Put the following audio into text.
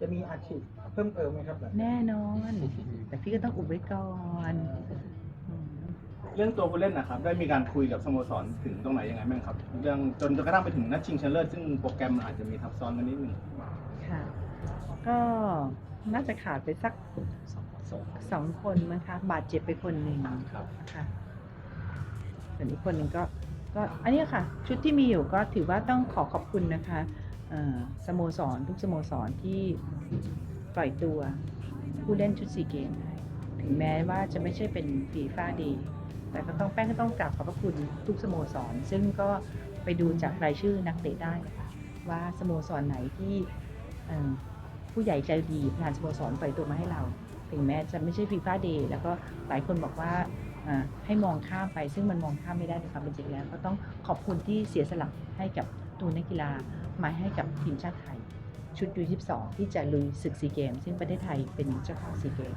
จะมีอาชีพเพิ่มเติมไหมครับแบบแน่นอน แต่พี่ก็ต้องอุบไว้ก่อนอืมเรื่องตัวผู้เล่นนะครับ ได้มีการคุยกับสโมสรถึงตรงไหนยังไงบ้างครับ เรื่องจนจนกระทั่งไปถึงนัดชิงชนะเลิศซึ่งโปรแกรมมันอาจจะมีทับซ้อนกันนิดนึงค่ะ ก็น่าจะขาดไปสักสองคนมั้งคะบาดเจ็บไปคนหนึ่งครับ ค่ะส่วนอีกคนหนึ่งก็ ก็อันนี้ค่ะ ชุดที่มีอยู่ก็ถือว่าต้องขอขอบคุณนะคะเอ่อ สโมสรทุกสโมสรที่ปล่อยตัวผู้เล่นชุดซีเกม ถึงแม้ว่าจะไม่ใช่เป็นฟีฟ่าดีแต่ก็ต้องแป้งก็ต้องกราบขอบพระคุณทุกสโมสร ซึ่งก็ไปดูจากรายชื่อนักเตะได้นะคะว่าสโมสรไหนที่ผู้ใหญ่ใจดีประธานสโมสรปล่อยตัวมาให้เรา ถึงแม้จะไม่ใช่ฟีฟ่าเดย์แล้วก็หลายคนบอกว่า ให้มองข้ามไป ซึ่งมันมองข้ามไม่ได้ในความเป็นจริงแล้ว ก็ต้องขอบคุณที่เสียสละให้กับตัวนักกีฬามาให้กับทีมชาติไทย ชุดยู22ที่จะลุยศึกซีเกม ซึ่งประเทศไทยเป็นเจ้าภาพซีเกม